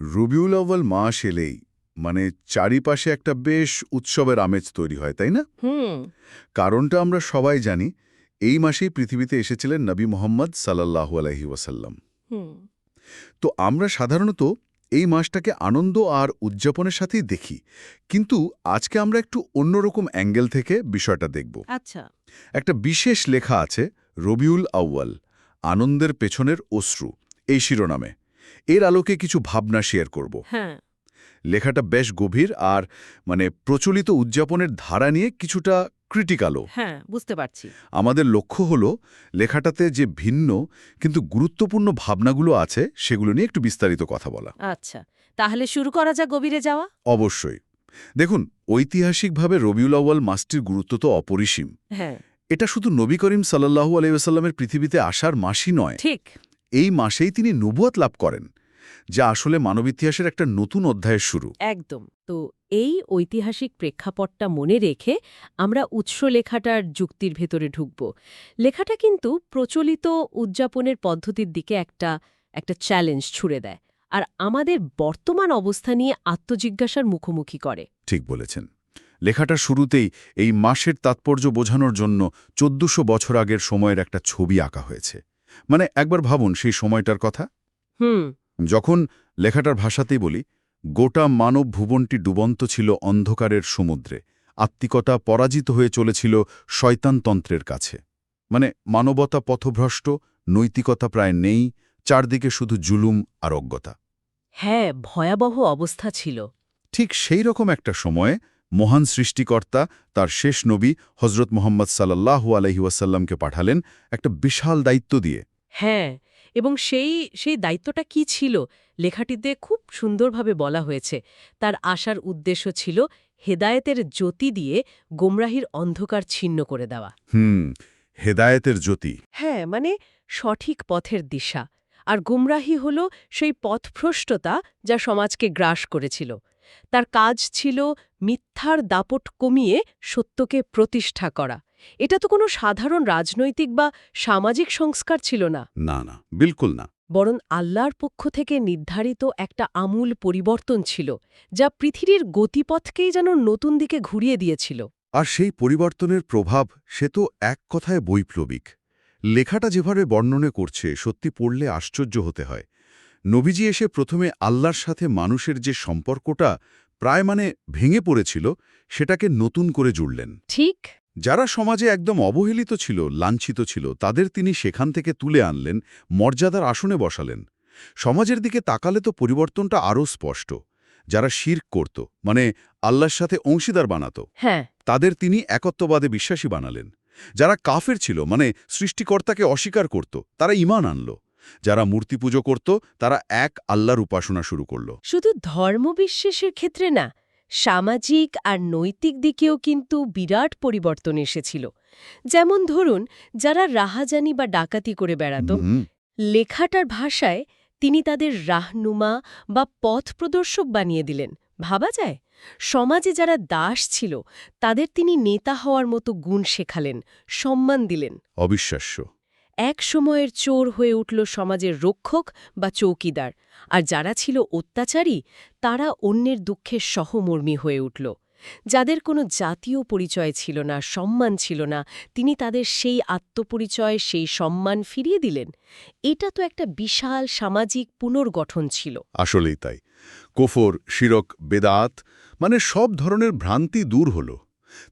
রবিউল আউ্বাল মাস এলেই মানে চারিপাশে একটা বেশ উৎসবের আমেজ তৈরি হয় তাই না? কারণটা আমরা সবাই জানি এই মাসেই পৃথিবীতে এসেছিলেন নবী মোহাম্মদ সাল্লাহু আলহি ওয়াসাল্লাম। তো আমরা সাধারণত এই মাসটাকে আনন্দ আর উদযাপনের সাথেই দেখি কিন্তু আজকে আমরা একটু অন্যরকম অ্যাঙ্গেল থেকে বিষয়টা দেখব। আচ্ছা। একটা বিশেষ লেখা আছে রবিউল আউ্য়াল আনন্দের পেছনের অশ্রু এই শিরোনামে। এর আলোকে কিছু ভাবনা শেয়ার করব। হ্যাঁ। লেখাটা বেশ গভীর আর মানে প্রচলিত উদযাপনের ধারা নিয়ে কিছুটা ক্রিটিক্যালও হ্যাঁ বুঝতে পারছি। আমাদের লক্ষ্য হল লেখাটাতে যে ভিন্ন কিন্তু গুরুত্বপূর্ণ ভাবনাগুলো আছে সেগুলো নিয়ে একটু বিস্তারিত কথা বলা। আচ্ছা তাহলে শুরু করা যাক গভীরে যাওয়া? অবশ্যই। দেখুন ঐতিহাসিকভাবে রবিউল আউ্য়াল মাসটির গুরুত্ব তো অপরিসীম। হ্যাঁ। এটা শুধু নবী করিম সাল্লাহু আলাইসাল্লামের পৃথিবীতে আসার মাসই নয়। ঠিক। এই মাসেই তিনি নবুয়াত লাভ করেন যা আসলে মানব ইতিহাসের একটা নতুন অধ্যায়ের শুরু। একদম। তো এই ঐতিহাসিক প্রেক্ষাপটটা মনে রেখে আমরা উৎস লেখাটার যুক্তির ভেতরে ঢুকব। লেখাটা কিন্তু প্রচলিত উদযাপনের পদ্ধতির দিকে একটা একটা চ্যালেঞ্জ ছুড়ে দেয় আর আমাদের বর্তমান অবস্থা নিয়ে আত্মজিজ্ঞাসার মুখোমুখি করে। ঠিক বলেছেন। লেখাটার শুরুতেই এই মাসের তাৎপর্য বোঝানোর জন্য চোদ্দশো বছর আগের সময়ের একটা ছবি আঁকা হয়েছে। মানে একবার ভাবুন সেই সময়টার কথা। হুম। যখন লেখাটার ভাষাতেই বলি গোটা মানব ভুবনটি ডুবন্ত ছিল অন্ধকারের সমুদ্রে। আত্মিকতা পরাজিত হয়ে চলেছিল শয়তানতন্ত্রের কাছে। মানে মানবতা পথভ্রষ্ট নৈতিকতা প্রায় নেই চারদিকে শুধু জুলুম আর অজ্ঞতা হ্যাঁ ভয়াবহ অবস্থা ছিল। ঠিক সেই রকম একটা সময়ে মহান সৃষ্টিকর্তা তার শেষ নবী হজরত মোহাম্মদ সাল্লাহু আলহি ওয়াসাল্লামকে পাঠালেন একটা বিশাল দায়িত্ব দিয়ে। হ্যাঁ এবং সেই সেই দায়িত্বটা কি ছিল লেখাটিতে খুব সুন্দরভাবে বলা হয়েছে। তার আসার উদ্দেশ্য ছিল হেদায়েতের জ্যোতি দিয়ে গোমরাহির অন্ধকার ছিন্ন করে দেওয়া। হুম হেদায়েতের জ্যোতি। হ্যাঁ মানে সঠিক পথের দিশা। আর গুমরাহি হল সেই পথভ্রষ্টতা যা সমাজকে গ্রাস করেছিল। তার কাজ ছিল মিথ্যার দাপট কমিয়ে সত্যকে প্রতিষ্ঠা করা। এটা তো কোনো সাধারণ রাজনৈতিক বা সামাজিক সংস্কার ছিল না। না না বিলকুল না। বরং আল্লাহর পক্ষ থেকে নির্ধারিত একটা আমূল পরিবর্তন ছিল যা পৃথিবীর গতিপথকেই যেন নতুন দিকে ঘুরিয়ে দিয়েছিল। আর সেই পরিবর্তনের প্রভাব সে তো এক কথায় বৈপ্লবিক। লেখাটা যেভাবে বর্ণনে করছে সত্যি পড়লে আশ্চর্য হতে হয়। নবীজি এসে প্রথমে আল্লাহর সাথে মানুষের যে সম্পর্কটা প্রায় মানে ভেঙে পড়েছিল সেটাকে নতুন করে জুড়লেন। ঠিক। যারা সমাজে একদম অবহেলিত ছিল লাঞ্ছিত ছিল তাদের তিনি সেখান থেকে তুলে আনলেন মর্যাদার আসনে বসালেন। সমাজের দিকে তাকালে তো পরিবর্তনটা আরও স্পষ্ট। যারা শির্ক করত মানে আল্লাহর সাথে অংশীদার বানাত হ্যাঁ। তাদের তিনি একত্ববাদে বিশ্বাসী বানালেন। যারা কাফের ছিল মানে সৃষ্টিকর্তাকে অস্বীকার করত তারা ইমান আনল। যারা মূর্তি পুজো করত তারা এক আল্লাহর উপাসনা শুরু করল। শুধু ধর্মবিশ্বাসের ক্ষেত্রে না সামাজিক আর নৈতিক দিকেও কিন্তু বিরাট পরিবর্তন এসেছিল। যেমন ধরুন যারা রাহাজানি বা ডাকাতি করে বেড়াত লেখাটার ভাষায় তিনি তাদের রাহনুমা বা পথ প্রদর্শক বানিয়ে দিলেন। ভাবা যায়? সমাজে যারা দাস ছিল তাদের তিনি নেতা হওয়ার মতো গুণ শেখালেন সম্মান দিলেন। অবিশ্বাস্য। এক সময়ের চোর হয়ে উঠল সমাজের রক্ষক বা চৌকিদার, আর যারা ছিল অত্যাচারী, তারা অন্যের দুঃখের সহমর্মী হয়ে উঠল। যাদের কোনো জাতীয় পরিচয় ছিল না, সম্মান ছিল না, তিনি তাদের সেই আত্মপরিচয়, সেই সম্মান ফিরিয়ে দিলেন। এটা তো একটা বিশাল সামাজিক পুনর্গঠন ছিল। আসলেই তাই। কোফর, শিরক, বেদাত মানে সব ধরনের ভ্রান্তি দূর হল।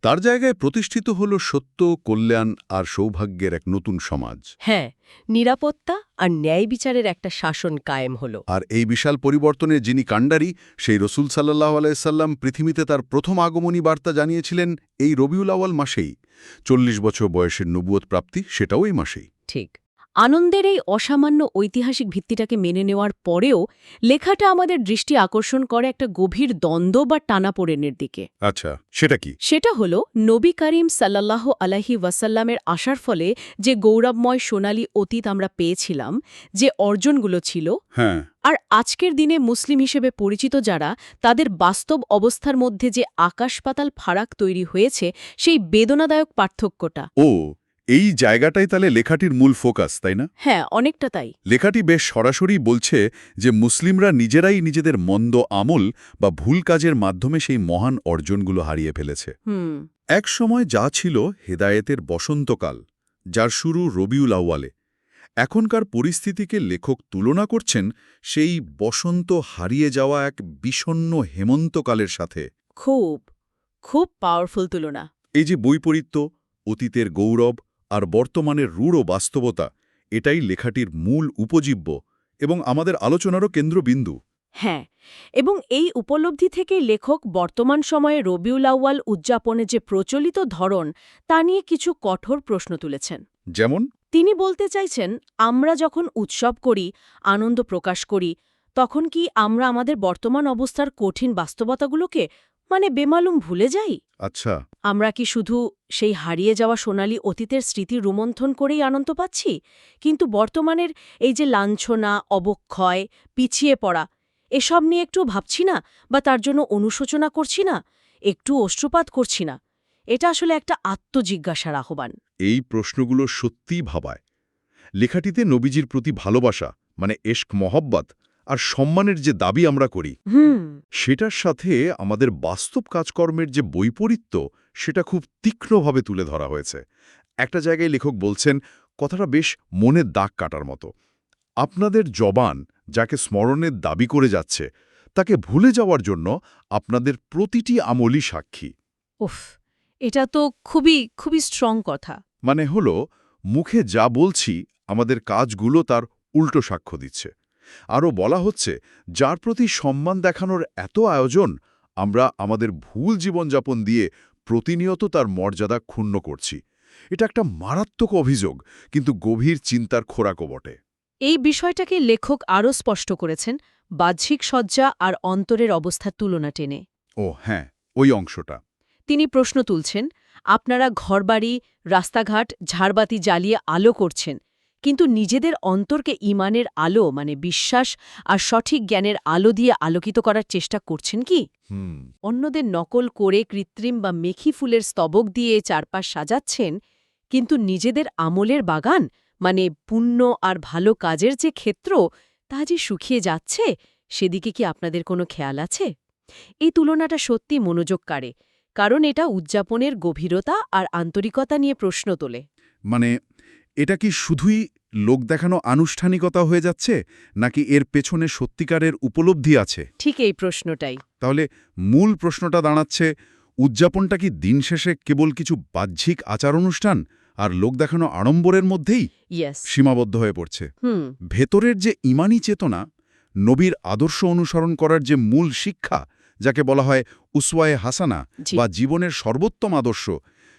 তার জায়গায় প্রতিষ্ঠিত হল সত্য কল্যাণ আর সৌভাগ্যের এক নতুন সমাজ। হ্যাঁ নিরাপত্তা আর ন্যায় বিচারের একটা শাসন কায়েম হল। আর এই বিশাল পরিবর্তনের যিনি কাণ্ডারি সেই রসুল সাল্লাহ আলাইসাল্লাম পৃথিবীতে তার প্রথম আগমনী বার্তা জানিয়েছিলেন এই রবিউল আওয়াল মাসেই। চল্লিশ বছর বয়সের নবুয়ত প্রাপ্তি সেটাও এই মাসেই। ঠিক। আনন্দের এই অসামান্য ঐতিহাসিক ভিত্তিটাকে মেনে নেওয়ার পরেও লেখাটা আমাদের দৃষ্টি আকর্ষণ করে একটা গভীর দ্বন্দ্ব বা টানাপোড়েনের দিকে। আচ্ছা সেটা কি? সেটা হলো নবী করিম সাল্লাল্লাহু আলাহি ওয়াসাল্লামের আসার ফলে যে গৌরবময় সোনালী অতীত আমরা পেয়েছিলাম যে অর্জনগুলো ছিল হ্যাঁ। আর আজকের দিনে মুসলিম হিসেবে পরিচিত যারা তাদের বাস্তব অবস্থার মধ্যে যে আকাশ পাতাল ফারাক তৈরি হয়েছে সেই বেদনাদায়ক পার্থক্যটা। ও এই জায়গাটাই তাহলে লেখাটির মূল ফোকাস তাই না? হ্যাঁ অনেকটা তাই। লেখাটি বেশ সরাসরি বলছে যে মুসলিমরা নিজেরাই নিজেদের মন্দ আমল বা ভুল কাজের মাধ্যমে সেই মহান অর্জনগুলো হারিয়ে ফেলেছে। এক সময় যা ছিল হেদায়েতের বসন্তকাল যার শুরু রবিউল আউয়ালে। এখনকার পরিস্থিতিকে লেখক তুলনা করছেন সেই বসন্ত হারিয়ে যাওয়া এক বিষণ্ন হেমন্তকালের সাথে। খুব খুব পাওয়ারফুল তুলনা। এই যে বৈপরীত্য অতীতের গৌরব আর বর্তমানের রূঢ় বাস্তবতা এটাই লেখাটির মূল উপজীব্য এবং আমাদের আলোচনারও কেন্দ্রবিন্দু। হ্যাঁ এবং এই উপলব্ধি থেকে লেখক বর্তমান সময়ে রবিউল আউয়াল উদযাপনে যে প্রচলিত ধরন তা নিয়ে কিছু কঠোর প্রশ্ন তুলেছেন। যেমন? তিনি বলতে চাইছেন আমরা যখন উৎসব করি আনন্দ প্রকাশ করি তখন কি আমরা আমাদের বর্তমান অবস্থার কঠিন বাস্তবতাগুলোকে মানে বেমালুম ভুলে যাই? আচ্ছা। আমরা কি শুধু সেই হারিয়ে যাওয়া সোনালী অতীতের স্মৃতি রোমন্থন করেই আনন্দ পাচ্ছি? কিন্তু বর্তমানের এই যে লাঞ্ছনা অবক্ষয় পিছিয়ে পড়া এসব নিয়ে একটু ভাবছি না বা তার জন্য অনুশোচনা করছি না একটু অশ্রুপাত করছি না। এটা আসলে একটা আত্মজিজ্ঞাসার আহ্বান। এই প্রশ্নগুলো সত্যিই ভাবায়। লেখাটিতে নবীজির প্রতি ভালোবাসা মানে এশক মহব্বত আর সম্মানের যে দাবি আমরা করি হুম। সেটার সাথে আমাদের বাস্তব কাজকর্মের যে বৈপরীত্য সেটা খুব তীক্ষ্ণভাবে তুলে ধরা হয়েছে। একটা জায়গায় লেখক বলছেন কথাটা বেশ মনে দাগ কাটার মতো। আপনাদের জবান যাকে স্মরণের দাবি করে যাচ্ছে তাকে ভুলে যাওয়ার জন্য আপনাদের প্রতিটি আমলই সাক্ষী। উফ এটা তো খুবই খুবই স্ট্রং কথা। মানে হল মুখে যা বলছি আমাদের কাজগুলো তার উল্টো সাক্ষ্য দিচ্ছে। আরও বলা হচ্ছে যার প্রতি সম্মান দেখানোর এত আয়োজন আমরা আমাদের ভুল জীবনযাপন দিয়ে প্রতিনিয়ত তার মর্যাদা ক্ষুণ্ণ করছি। এটা একটা মারাত্মক অভিযোগ কিন্তু গভীর চিন্তার খোরাকও বটে। এই বিষয়টাকে লেখক আরও স্পষ্ট করেছেন বাহ্যিক সজ্জা আর অন্তরের অবস্থার তুলনা টেনে। ও হ্যাঁ ওই অংশটা। তিনি প্রশ্ন তুলছেন আপনারা ঘরবাড়ি রাস্তাঘাট ঝাড়বাতি জ্বালিয়ে আলো করছেন কিন্তু নিজেদের অন্তরকে ইমানের আলো মানে বিশ্বাস আর সঠিক জ্ঞানের আলো দিয়ে আলোকিত করার চেষ্টা করছেন কি? অন্যদের নকল করে কৃত্রিম বা মেখি ফুলের স্তবক দিয়ে চারপাশ সাজাচ্ছেন কিন্তু নিজেদের আমলের বাগান মানে পুণ্য আর ভালো কাজের যে ক্ষেত্র তা যে শুকিয়ে যাচ্ছে সেদিকে কি আপনাদের কোনো খেয়াল আছে? এই তুলনাটা সত্যি মনোযোগ কাড়ে কারণ এটা উদযাপনের গভীরতা আর আন্তরিকতা নিয়ে প্রশ্ন তোলে। মানে এটা কি শুধুই লোক দেখানো আনুষ্ঠানিকতা হয়ে যাচ্ছে নাকি এর পেছনে সত্যিকারের উপলব্ধি আছে? ঠিক এই প্রশ্নটাই। তাহলে মূল প্রশ্নটা দাঁড়াচ্ছে উদযাপনটা কি দিন শেষে কেবল কিছু বাহ্যিক আচার অনুষ্ঠান আর লোক দেখানো আড়ম্বরের মধ্যেই সীমাবদ্ধ হয়ে পড়ছে? ভেতরের যে ইমানি চেতনা নবীর আদর্শ অনুসরণ করার যে মূল শিক্ষা যাকে বলা হয় উসওয়ায়ে হাসানা বা জীবনের সর্বোত্তম আদর্শ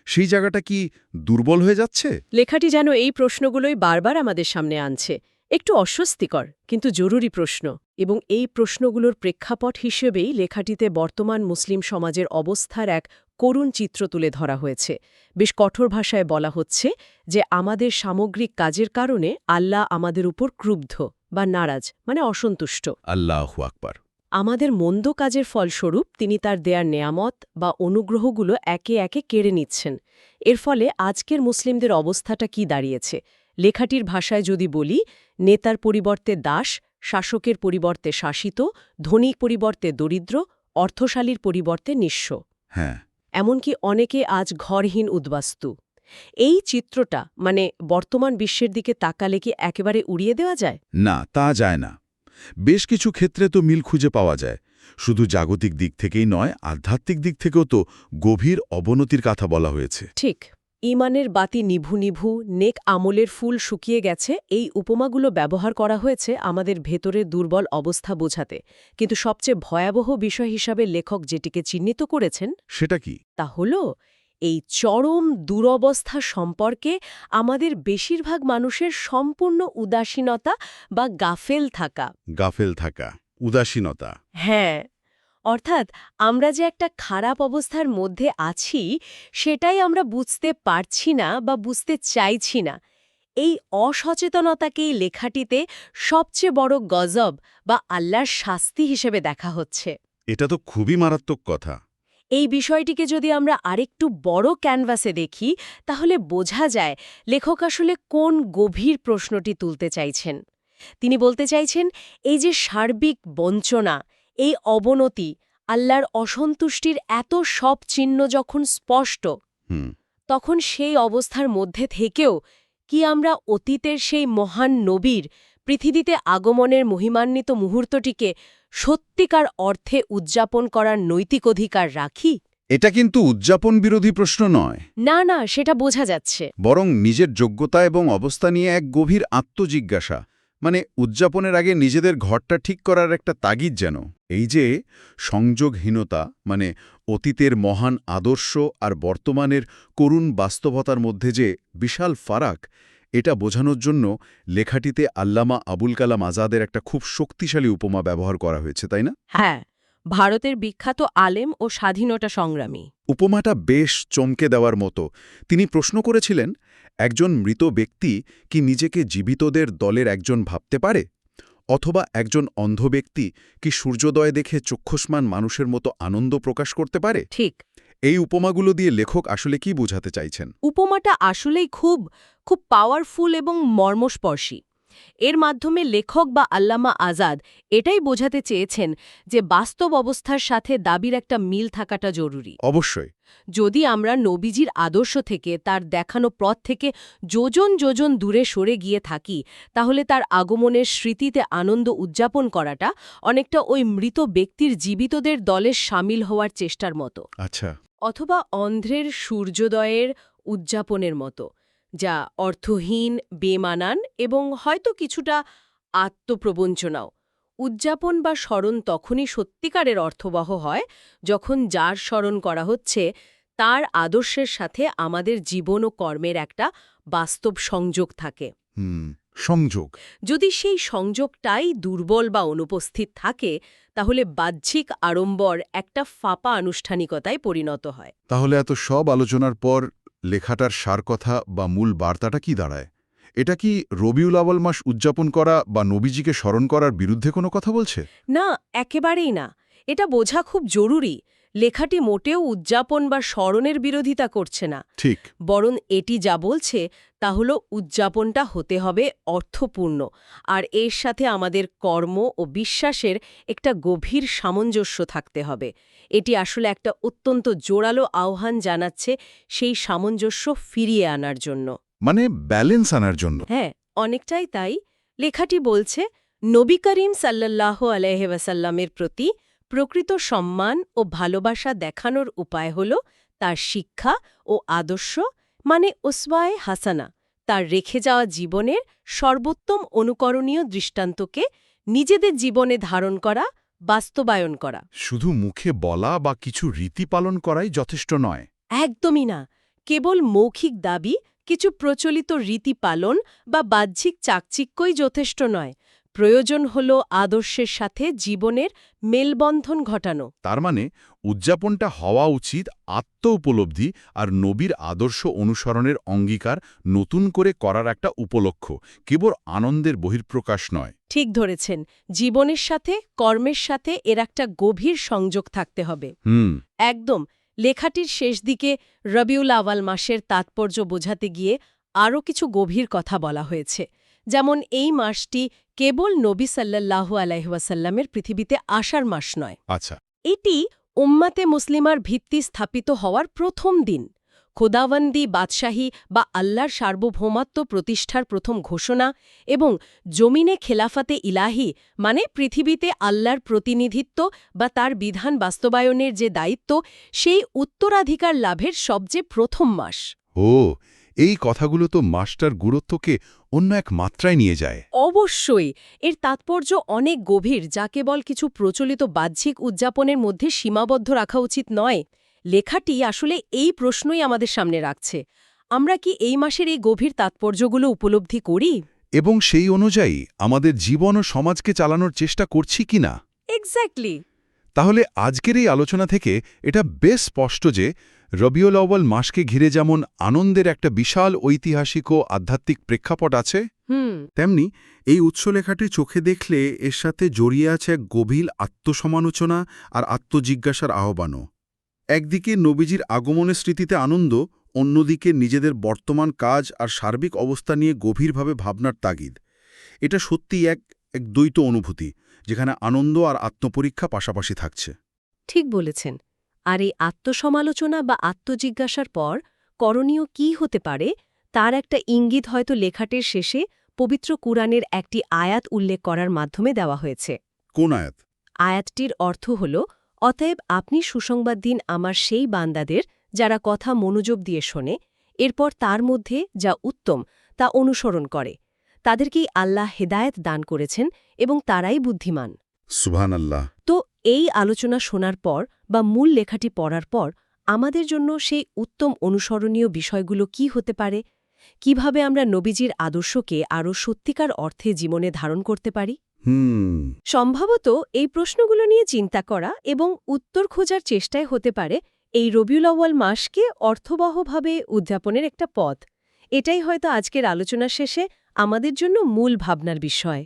সেই জায়গাটা কি দুর্বল হয়ে যাচ্ছে? লেখাটি যেন এই প্রশ্নগুলোই বারবার আমাদের সামনে আনছে। একটু অস্বস্তিকর কিন্তু জরুরি প্রশ্ন এবং এই প্রশ্নগুলোর প্রেক্ষাপট হিসেবেই লেখাটিতে বর্তমান মুসলিম সমাজের অবস্থার এক করুণ চিত্র তুলে ধরা হয়েছে। বেশ কঠোর ভাষায় বলা হচ্ছে যে আমাদের সামগ্রিক কাজের কারণে আল্লাহ আমাদের উপর ক্রুব্ধ বা নারাজ মানে অসন্তুষ্ট। আল্লাহ আকবার। আমাদের মন্দ কাজের ফলস্বরূপ তিনি তার দেয়ার নেয়ামত বা অনুগ্রহগুলো একে একে কেড়ে নিচ্ছেন। এর ফলে আজকের মুসলিমদের অবস্থাটা কি দাঁড়িয়েছে? লেখাটির ভাষায় যদি বলি নেতার পরিবর্তে দাস শাসকের পরিবর্তে শাসিত ধনী পরিবর্তে দরিদ্র অর্থশালীর পরিবর্তে নিঃস্ব। হ্যাঁ। এমনকি অনেকে আজ ঘরহীন উদ্বাস্তু। এই চিত্রটা মানে বর্তমান বিশ্বের দিকে তাকালে কি একেবারে উড়িয়ে দেওয়া যায়? না তা যায় না। বেশ কিছু ক্ষেত্রে তো মিল খুঁজে পাওয়া যায়। শুধু জাগতিক দিক থেকেই নয় আধ্যাত্মিক দিক থেকেও তো গভীর অবনতির কথা বলা হয়েছে। ঠিক ইমানের বাতি নিভু নিভু নেক আমলের ফুল শুকিয়ে গেছে এই উপমাগুলো ব্যবহার করা হয়েছে আমাদের ভেতরের দুর্বল অবস্থা বোঝাতে। কিন্তু সবচেয়ে ভয়াবহ বিষয় হিসাবে লেখক যেটিকে চিহ্নিত করেছেন সেটা কি? তা হল এই চরম দুরবস্থা সম্পর্কে আমাদের বেশিরভাগ মানুষের সম্পূর্ণ উদাসীনতা বা গাফেল থাকা। গাফেল থাকা উদাসীনতা। হ্যাঁ অর্থাৎ আমরা যে একটা খারাপ অবস্থার মধ্যে আছি সেটাই আমরা বুঝতে পারছি না বা বুঝতে চাইছি না। এই অসচেতনতাকেই লেখাটিতে সবচেয়ে বড় গজব বা আল্লাহর শাস্তি হিসেবে দেখা হচ্ছে। এটা তো খুবই মারাত্মক কথা। এই বিষয়টিকে যদি আমরা আরেকটু বড় ক্যানভাসে দেখি তাহলে বোঝা যায় লেখক আসলে কোন গভীর প্রশ্নটি তুলতে চাইছেন। তিনি বলতে চাইছেন এই যে সার্বিক বঞ্চনা এই অবনতি আল্লাহর অসন্তুষ্টির এত সব চিহ্ন যখন স্পষ্ট তখন সেই অবস্থার মধ্যে থেকেও কি আমরা অতীতের সেই মহান নবীর পৃথিবীতে আগমনের মহিমান্বিত মুহূর্তটিকে সত্যিকার অর্থে উদযাপন করার নৈতিক অধিকার রাখি? এটা কিন্তু উদযাপন বিরোধী প্রশ্ন নয়। না না সেটা বোঝা যাচ্ছে। বরং নিজের যোগ্যতা এবং অবস্থা নিয়ে এক গভীর আত্মজিজ্ঞাসা। মানে উদযাপনের আগে নিজেদের ঘরটা ঠিক করার একটা তাগিদ যেন। এই যে সংযোগহীনতা মানে অতীতের মহান আদর্শ আর বর্তমানের করুণ বাস্তবতার মধ্যে যে বিশাল ফারাক এটা বোঝানোর জন্য লেখাটিতে আল্লামা আবুল কালাম আজাদের একটা খুব শক্তিশালী উপমা ব্যবহার করা হয়েছে তাই না? হ্যাঁ ভারতের বিখ্যাত আলেম ও স্বাধীনতা সংগ্রামী। উপমাটা বেশ চমকে দেওয়ার মতো। তিনি প্রশ্ন করেছিলেন একজন মৃত ব্যক্তি কি নিজেকে জীবিতদের দলের একজন ভাবতে পারে? অথবা একজন অন্ধ ব্যক্তি কি সূর্যোদয় দেখে চক্ষুষ্মান মানুষের মতো আনন্দ প্রকাশ করতে পারে? ঠিক। এই উপমাগুলো দিয়ে লেখক আসলে কি বোঝাতে চাইছেন? উপমাটা আসলেই খুব খুব পাওয়ারফুল এবং মর্মস্পর্শী। এর মাধ্যমে লেখক বা আল্লামা আজাদ এটাই বোঝাতে চেয়েছেন যে বাস্তব অবস্থার সাথে দাবির একটা মিল থাকাটা জরুরি। অবশ্যই। যদি আমরা নবীজির আদর্শ থেকে তার দেখানো পথ থেকে যোজন যোজন দূরে সরে গিয়ে থাকি তাহলে তার আগমনের স্মৃতিতে আনন্দ উদযাপন করাটা অনেকটা ওই মৃত ব্যক্তির জীবিতদের দলে সামিল হওয়ার চেষ্টার মতো। আচ্ছা। অথবা অন্ধ্রের সূর্যোদয়ের উদযাপনের মতো, যা অর্থহীন, বেমানান এবং হয়তো কিছুটা আত্মপ্রবঞ্চনাও। উদযাপন বা স্মরণ তখনই সত্যিকারের অর্থবহ হয় যখন যার স্মরণ করা হচ্ছে তার আদর্শের সাথে আমাদের জীবন ও কর্মের একটা বাস্তব সংযোগ থাকে। সংযোগ। যদি সেই সংযোগটাই দুর্বল বা অনুপস্থিত থাকে তাহলে বাহ্যিক আড়ম্বর একটা ফাঁপা আনুষ্ঠানিকতায় পরিণত হয়। তাহলে এত সব আলোচনার পর লেখাটার সার কথা বা মূল বার্তাটা কি দাঁড়ায়? এটা কি রবিউল আওয়াল মাস উদযাপন করা বা নবীজিকে স্মরণ করার বিরুদ্ধে কোনো কথা বলছে? না একেবারেই না। এটা বোঝা খুব জরুরি লেখাটি মোটেও উদযাপন বা স্মরণের বিরোধিতা করছে না। ঠিক। বরং এটি যা বলছে তা হল উদযাপনটা হতে হবে অর্থপূর্ণ। আর এর সাথে আমাদের কর্ম ও বিশ্বাসের একটা গভীর সামঞ্জস্য থাকতে হবে। এটি আসলে একটা অত্যন্ত জোরালো আহ্বান জানাচ্ছে সেই সামঞ্জস্য ফিরিয়ে আনার জন্য। মানে ব্যালেন্স আনার জন্য। হ্যাঁ অনেকটাই তাই। লেখাটি বলছে নবী করিম সাল্লাহ আলহ্লামের প্রতি প্রকৃত সম্মান ও ভালোবাসা দেখানোর উপায় হল তার শিক্ষা ও আদর্শ মানে ওসওয়ায়ে হাসানা। তার রেখে যাওয়া জীবনের সর্বোত্তম অনুকরণীয় দৃষ্টান্তকে নিজেদের জীবনে ধারণ করা বাস্তবায়ন করা। শুধু মুখে বলা বা কিছু রীতি পালন করাই যথেষ্ট নয়। একদমই না। কেবল মৌখিক দাবি কিছু প্রচলিত রীতি পালন বা বাহ্যিক চাকচিক্যই যথেষ্ট নয়। প্রয়োজন হল আদর্শের সাথে জীবনের মেলবন্ধন ঘটানো। তার মানে উদযাপনটা হওয়া উচিত আত্ম উপলব্ধি আর নবীর আদর্শ অনুসরণের অঙ্গীকার নতুন করে করার একটা উপলক্ষ কেবল আনন্দের বহির্প্রকাশ নয়। ঠিক ধরেছেন জীবনের সাথে কর্মের সাথে এর একটা গভীর সংযোগ থাকতে হবে। হুম। একদম লেখাটির শেষ দিকে রবিউল আওয়াল মাসের তাৎপর্য বোঝাতে গিয়ে আরও কিছু গভীর কথা বলা হয়েছে। যেমন এই মাসটি কেবল নবী সাল্লাল্লাহু আলাইহাসাল্লামের পৃথিবীতে আসার মাস নয়। আচ্ছা। এটি উম্মাতে মুসলিমার ভিত্তি স্থাপিত হওয়ার প্রথম দিন। খোদাবন্দি বাদশাহী বা আল্লাহর সার্বভৌমাত্ব প্রতিষ্ঠার প্রথম ঘোষণা এবং জমিনে খেলাফাতে ইলাহি মানে পৃথিবীতে আল্লাহর প্রতিনিধিত্ব বা তার বিধান বাস্তবায়নের যে দায়িত্ব সেই উত্তরাধিকার লাভের সবচেয়ে প্রথম মাস। ও এই কথাগুলো তো মাস্টার গুরুত্বকে অন্য এক মাত্রায় নিয়ে যায়। অবশ্যই এর তাৎপর্য অনেক গভীর যা কেবল কিছু প্রচলিত বাহ্যিক উদযাপনের মধ্যে সীমাবদ্ধ রাখা উচিত নয়। লেখাটি আসলে এই প্রশ্নই আমাদের সামনে রাখছে। আমরা কি এই মাসের এই গভীর তাৎপর্যগুলো উপলব্ধি করি? এবং সেই অনুযায়ী আমাদের জীবন ও সমাজকে চালানোর চেষ্টা করছি কিনা এক্স্যাক্টলি তাহলে আজকের এই আলোচনা থেকে এটা বেশ স্পষ্ট যে রবিউল আউ্বাল মাসকে ঘিরে যেমন আনন্দের একটা বিশাল ঐতিহাসিক ও আধ্যাত্মিক প্রেক্ষাপট আছে তেমনি এই উৎসলেখাটি চোখে দেখলে এর সাথে জড়িয়ে আছে এক গভীর আত্মসমালোচনা আর আত্মজিজ্ঞাসার আহ্বানও। একদিকে নবীজির আগমনের স্মৃতিতে আনন্দ অন্যদিকে নিজেদের বর্তমান কাজ আর সার্বিক অবস্থা নিয়ে গভীরভাবে ভাবনার তাগিদ। এটা সত্যিই এক এক দ্বৈত অনুভূতি যেখানে আনন্দ আর আত্মপরীক্ষা পাশাপাশি থাকছে। ঠিক বলেছেন। আর এই আত্মসমালোচনা বা আত্মজিজ্ঞাসার পর করণীয় কি হতে পারে তার একটা ইঙ্গিত হয়তো লেখাটির শেষে পবিত্র কুরআনের একটি আয়াত উল্লেখ করার মাধ্যমে দেওয়া হয়েছে। কোন আয়াত? আয়াতটির অর্থ হল অতএব আপনি সুসংবাদ দিন আমার সেই বান্দাদের যারা কথা মনোযোগ দিয়ে শোনে এরপর তার মধ্যে যা উত্তম তা অনুসরণ করে। তাদেরকেই আল্লাহ হেদায়েত দান করেছেন এবং তারাই বুদ্ধিমান। সুবহান আল্লাহ তো এই আলোচনা শোনার পর বা মূল লেখাটি পড়ার পর আমাদের জন্য সেই উত্তম অনুসরণীয় বিষয়গুলো কি হতে পারে? কীভাবে আমরা নবীজির আদর্শকে আরও সত্যিকার অর্থে জীবনে ধারণ করতে পারি? সম্ভবত এই প্রশ্নগুলো নিয়ে চিন্তা করা এবং উত্তর খোঁজার চেষ্টায় হতে পারে এই রবিউল আউয়াল মাসকে অর্থবহভাবে উদযাপনের একটা পথ। এটাই হয়তো আজকের আলোচনা শেষে আমাদের জন্য মূল ভাবনার বিষয়।